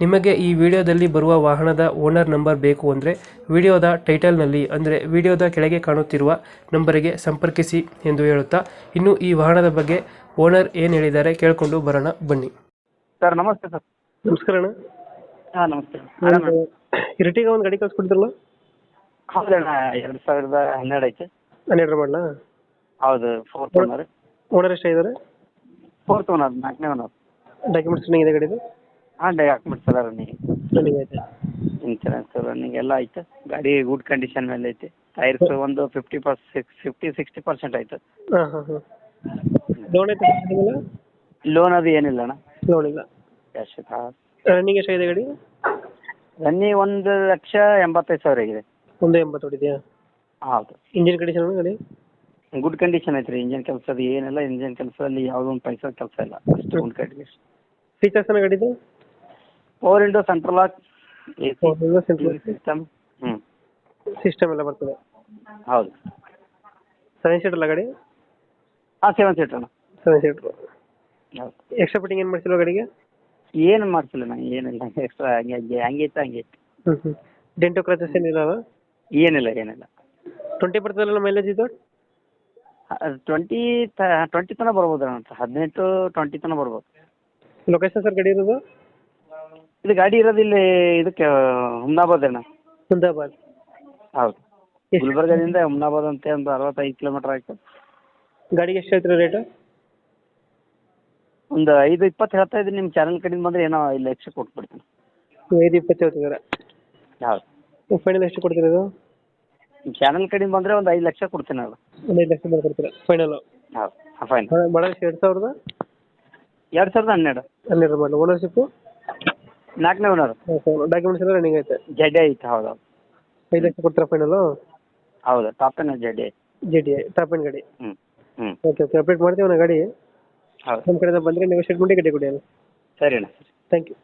ನಿಮಗೆ ಈ ವಿಡಿಯೋದಲ್ಲಿ ಬರುವ ವಾಹನದ ಓನರ್ ನಂಬರ್ ಬೇಕು ಅಂದರೆ ವಿಡಿಯೋದ ಟೈಟಲ್ನಲ್ಲಿ ಅಂದರೆ ವಿಡಿಯೋದ ಕೆಳಗೆ ಕಾಣುತ್ತಿರುವ ನಂಬರಿಗೆ ಸಂಪರ್ಕಿಸಿ ಎಂದು ಹೇಳುತ್ತಾ ಇನ್ನು ಈ ವಾಹನದ ಬಗ್ಗೆ ಓನರ್ ಏನು ಹೇಳಿದ್ದಾರೆ ಕೇಳಿಕೊಂಡು ಬರೋಣ ಬನ್ನಿ. ಸರ್ ನಮಸ್ತೆ ಸರ್. ನಮಸ್ಕಾರ ಅಣ್ಣ. ಹಾಂ ನಮಸ್ತೆ. ಆರಾಮ? ಇರಟಿಗ ಒಂದು ಗಾಡಿ ಕಳ್ಸ್ಕೊಡ್ತಿರಲ್ಲ? ಹೌದಣ್ಣ ಎರಡು ಸಾವಿರದ ಹನ್ನೆರಡು ಐತೆ. ಹನ್ನೆರಡು ಮಾಡಲ? ಹೌದು ಫೋರ್ತ್ ಓನರ್ ಓನರ್ ಎಷ್ಟೇ ಇದ್ದಾರೆ ಫೋರ್ತ್ ಓನರ್ ನಾಲ್ಕನೇ ಓನರ್ ಡಾಕ್ಯುಮೆಂಟ್ಸ್ ಇದೆ ಗಾಡಿದು? ಹಾಂ ಡಾಕ್ಯುಮೆಂಟ್ಸ್ ಎಲ್ಲ ರನ್ನಿಂಗ್ ರನ್ನಿಂಗ್ ಐತೆ ಇನ್ಸೂರೆನ್ಸ್ ರನ್ನಿಂಗ್ ಎಲ್ಲ ಐತೆ ಗಾಡಿ ಗುಡ್ ಕಂಡೀಷನ್ ಮೇಲೆ ಐತೆ. ಟೈರ್ಸ್ ಒಂದು fifty per six fifty sixty percent ಐತೆ ಹಾಂ ಹಾಂ. ಹಾಂ ಲೋನ್ ಐತೆ ಲೋನ್ ಅದು ಏನಿಲ್ಲ ಅಣ್ಣ. ಲೋನ್ ಇಲ್ಲ. ಕ್ಯಾಶ್ ಹಾಂ. ರನ್ನಿಂಗ್ ಎಷ್ಟಾಗಿದೆ ಗಾಡಿ? ರನ್ನಿಂಗ್ ಒಂದು ಲಕ್ಷ ಎಂಬತ್ತೈದು ಸಾವಿರ ಆಗಿದೆ. ಒಂದು ಎಂಬತ್ತು ಹೊಡಿದೆಯಾ ಹೌದು. ಇಂಜಿನ್ ಕಂಡೀಷನ್ ಗಾಡಿ? ಗುಡ್ ಕಂಡೀಷನ್ ಐತ್ರಿ. ಇಂಜಿನ್ ಕೆಲಸ ಅದು ಏನಿಲ್ಲ. ಇಂಜಿನ್ ಕೆಲಸದಲ್ಲಿ ಯಾವುದೋ ಒಂದು ಪೈಸಾ ಕೆಲಸ ಇಲ್ಲ. ಅಷ್ಟು ಗುಡ್ ಕಂಡೀಷನ್ ಫೀಚರ್ಸ್ ಅನ್ನ ಗಾಡಿದು? Four into central lock A system ಹ್ಞೂ ಸಿಸ್ಟಮ್ ಎಲ್ಲ ಬರ್ತದೆ. ಹೌದು. ಸೆವೆನ್ ಸೀಟರ್ ಅಲ್ಲ ಗಾಡಿ? ಹಾಂ ಸೆವೆನ್ ಸೀಟರ್ ಅಣ್ಣ. ಸೆವೆನ್ ಸೀಟರ್ ಹೌದು. ಎಕ್ಸ್ಟ್ರಾ ಫಿಟ್ಟಿಂಗ್ ಏನು ಮಾಡ್ಸಿಲ್ವ ಗಾಡಿಗೆ? ಏನು ಮಾಡ್ಸಿಲ್ಲ ನಾನು ಏನಿಲ್ಲ. ಎಕ್ಸ್ಟ್ರಾ ಹಂಗೆ ಹಂಗೆ ಹಂಗೆ ಇತ್ತು ಹಂಗೆ ಇತ್ತು. ಹ್ಞೂ ಹ್ಞೂ ಡೆಂಟು ಕ್ರಾಚಸ್ ಏನಿಲ್ಲ ಅಲ್ಲ? ಏನಿಲ್ಲ ಏನಿಲ್ಲ. ಟ್ವೆಂಟಿ ಬರ್ತದಲ್ಲ ಮೈಲೇಜ್ ಇದು? ಟ್ವೆಂಟಿ ಟ್ವೆಂಟಿ ತನಕ ಬರ್ಬೋದು ಅಣ್ಣ. ಹದಿನೆಂಟು ಟ್ವೆಂಟಿ ತನಕ ಬರ್ಬೋದು. ಲೊಕೇಶನ್ ಸರ್ ಗಾಡಿ ಇರೋದು? ಇದು ಗಾಡಿ ಇರೋದು ಇಲ್ಲಿ ಇದಕ್ಕೆ ಹುಮ್ನಾಬಾದ್ ಅಣ್ಣ. ಹುಮ್ನಾಬಾದ್ ಹೌದು. ಎಷ್ಟು ಗುಲ್ಬರ್ಗದಿಂದ ಹುಮ್ನಾಬಾದ್ ಅಂತ ಒಂದು ಅರವತ್ತೈದು ಕಿಲೋಮೀಟರ್ ಆಯ್ತು. ಗಾಡಿಗೆ ಎಷ್ಟು ಹೇಳ್ತೀರಾ ರೇಟು ಒಂದು ಐದು ಇಪ್ಪತ್ತು ಹೇಳ್ತಾ ಇದ್ದೀನಿ ನಿಮ್ಮ ಚಾನಲ್ ಕಡೆಯಿಂದ ಬಂದರೆ ಏನೋ ಇಲ್ಲಿ ಲಕ್ಷ ಕೊಟ್ಬಿಡ್ತೀನಿ. ಐದು ಇಪ್ಪತ್ತು ಹೇಳ್ತಿದ್ದಾರೆ? ಹೌದು. ಫೈನಲ್ ಎಷ್ಟು ಕೊಡ್ತೀರಾ ಇದು? ನಿಮ್ಮ ಚಾನಲ್ ಕಡೆಯಿಂದ ಬಂದರೆ ಒಂದು ಐದು ಲಕ್ಷ ಕೊಡ್ತೀನಿ ಅದು. ಒಂದು ಐದು ಲಕ್ಷ ಕೊಡ್ತೀರಾ? ಫೈನಲ್ ಹೌದು ಫೈನಲ್ ಫೈನ್ ಮಾಡಲ್ ಎರಡು ಸಾವಿರದ? ಎರಡು ಸಾವಿರದ ಹನ್ನೆರಡು. ಹನ್ನೆರಡು ಮಾಡಲು. ಓನರ್ಶಿಪ್ಪು ನಾಲ್ಕನೇ ಓನರ್ ಡಾಕ್ಯುಮೆಂಟ್ಸ್ ಎಲ್ಲ ರನ್ನಿಂಗ್ ಐತೆ. ಜಡ್ಡೆ ಐತೆ ಹೌದು. ಐದು ಲಕ್ಷ ಕೊಡ್ತೀರಾ ಫೈನಲು ಹೌದು ಟಾಪ್ ಟೆನ್ ಜಡ್ಡಿ ಐತೆ ಜಿ ಟಿ ಟಾಪ್ ಎಂಡ್ ಗಾಡಿ. ಹ್ಞೂ ಹ್ಞೂ ಓಕೆ ಓಕೆ ಅಪ್ಡೇಟ್ ಮಾಡ್ತೀವಿ ಅಣ್ಣ ಗಾಡಿ. ಹೌದು. ನಮ್ಮ ಕಡೆಯಿಂದ ಬಂದರೆ ನೆಗೋಷಿಯೇಟ್ ಮಾಡಿ ಗಾಡಿ ಕೊಡಿ ಸರಿ ಅಣ್ಣ. Thank you